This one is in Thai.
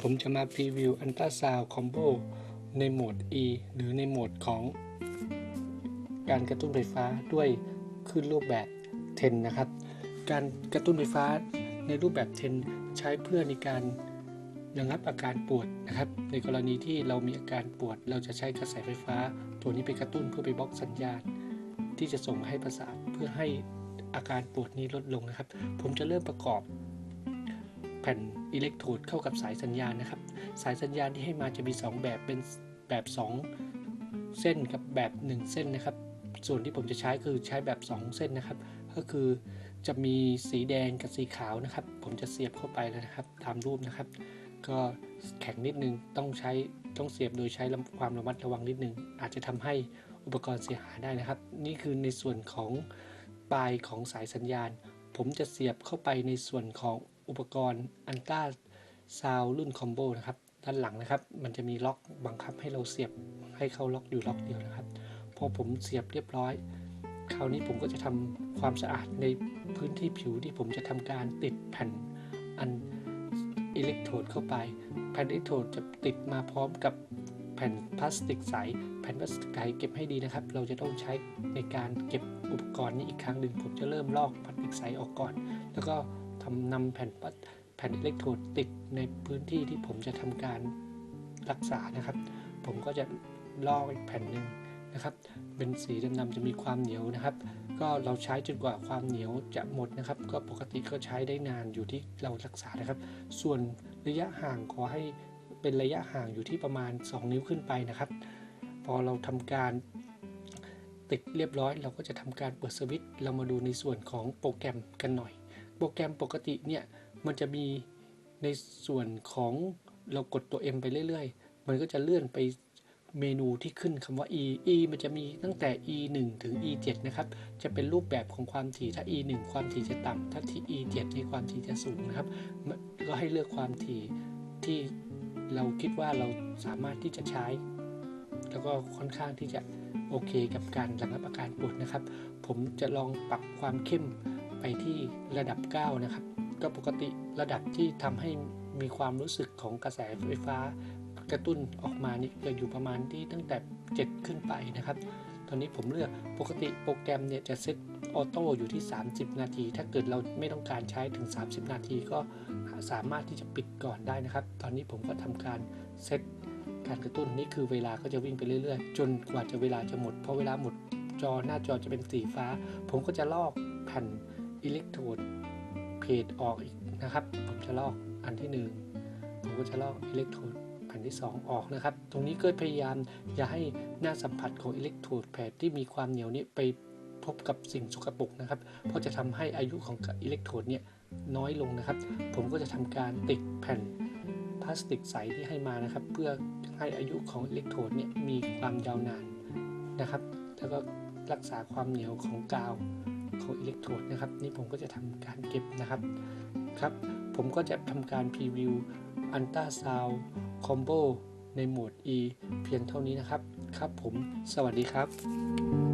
ผมจะมาพรีวิวอันตราซาวคอมโบในโหมด E หรือในโหมดของการกระตุ้นไฟฟ้าด้วยขึ้นรูปแบบ 10 นะครับ การกระตุ้นไฟฟ้าในรูปแบบ 10 ใช้เพื่อในการระงับอาการปวดนะครับ ในกรณีที่เรามีอาการปวด เราจะใช้กระแสไฟฟ้า ตัวนี้ไปกระตุ้นเพื่อไปบล็อกสัญญาณ ที่จะส่งให้ประสาทเพื่อให้อาการปวดนี้ลดลงนะครับ ผมจะเริ่มประกอบ แผ่นอิเล็กโทรดเข้ากับสายสัญญาณนะครับ สายสัญญาณที่ให้มาจะมี 2 แบบเป็นแบบ 2 เส้นกับแบบ 1 เส้นนะครับ ส่วนที่ผมจะใช้คือใช้แบบ 2 เส้นนะครับ ก็คือจะมีสีแดงกับสีขาวนะครับ ผมจะเสียบเข้าไปแล้วนะครับตามรูปนะครับ ก็แข็งนิดนึงต้องใช้ต้องเสียบโดยใช้ความระมัดระวังนิดนึง อาจจะทำให้อุปกรณ์เสียหายได้นะครับ นี่คือในส่วนของปลายของสายสัญญาณ ผมจะเสียบเข้าไปในส่วนของ อุปกรณ์อันต้าซาวรุ่นคอมโบนะครับ ด้านหลังนะครับ มันจะมีล็อกบังคับให้เราเสียบให้เข้าล็อกอยู่ล็อกเดียวนะครับ พอผมเสียบเรียบร้อย คราวนี้ผมก็จะทำความสะอาดในพื้นที่ผิวที่ผมจะทำการติดแผ่นอันอิเล็กโทรดเข้าไป แผ่นอิเล็กโทรดจะติดมาพร้อมกับแผ่นพลาสติกใส แผ่นพลาสติกใสเก็บให้ดีนะครับ เราจะต้องใช้ในการเก็บอุปกรณ์นี้อีกครั้งหนึ่งผมจะเริ่มลอกพลาสติกใสออกก่อน แล้วก็ำนำแผ่นแผ่นอิเล็กโทรดติดในพื้นที่ที่ผมจะทำการรักษานะครับ ผมก็จะลอกอีกแผ่นหนึ่งนะครับ เป็นสีดำๆจะมีความเหนียวนะครับ ก็เราใช้จนกว่าความเหนียวจะหมดนะครับ ก็ปกติก็ใช้ได้นานอยู่ที่เรารักษานะครับ ส่วนระยะห่างขอให้เป็นระยะห่างอยู่ที่ประมาณ 2 นิ้วขึ้นไปนะครับ พอเราทำการติดเรียบร้อย เราก็จะทำการเปิดสวิตช์เรามาดูในส่วนของโปรแกรมกันหน่อย โปรแกรมปกติเนี่ยมันจะมีในส่วนของเรากดตัว M ไปเรื่อยๆ มันก็จะเลื่อนไปเมนูที่ขึ้นคำว่า e e มันจะมีตั้งแต่ e 1ถึง e 7นะครับ จะเป็นรูปแบบของความถี่ถ้า e 1ความถี่จะต่ำถ้าที่ e 7ในความถี่จะสูงนะครับ ก็ให้เลือกความถี่ที่เราคิดว่าเราสามารถที่จะใช้ แล้วก็ค่อนข้างที่จะโอเคกับการระงับอาการปวดนะครับ ผมจะลองปรับความเข้ม ไปที่ระดับ 9 นะครับ ก็ปกติระดับที่ทำให้มีความรู้สึกของกระแสไฟฟ้ากระตุ้นออกมานี่จะอยู่ประมาณที่ตั้งแต่ 7 ขึ้นไปนะครับ ตอนนี้ผมเลือกปกติโปรแกรมเนี่ยจะเซตออโต้อยู่ที่ 30 นาที ถ้าเกิดเราไม่ต้องการใช้ถึง 30 นาทีก็สามารถที่จะปิดก่อนได้นะครับ ตอนนี้ผมก็ทำการเซตการกระตุ้นนี่คือเวลาก็จะวิ่งไปเรื่อยๆ จนกว่าจะเวลาจะหมดพอเวลาหมดจอหน้าจอจะเป็นสีฟ้า ผมก็จะลอกแผ่น อิเล็กโทรดเพจออกอีกนะครับ ผมจะลอกอันที่ 1 ผมก็จะลอกอิเล็กโทรดแผ่นที่ 2 ออกนะครับ ตรงนี้ก็พยายามอย่าให้หน้าสัมผัสของอิเล็กโทรดแผ่ที่มีความเหนียวนี้ไปพบกับสิ่งสกปรกนะครับ เพราะจะทำให้อายุของอิเล็กโทรดเนี่ยน้อยลงนะครับ ผมก็จะทำการติดแผ่นพลาสติกใสที่ให้มานะครับ เพื่อให้อายุของอิเล็กโทรดเนี่ยมีความยาวนานนะครับ แล้วก็รักษาความเหนียวของกาว ของอิเล็กโทรดนะครับนี่ผมก็จะทำการเก็บนะครับครับผมก็จะทำการพรีวิวอันต้าซาวคอมโบในโหมด E เพียงเท่านี้นะครับ ครับผมสวัสดีครับ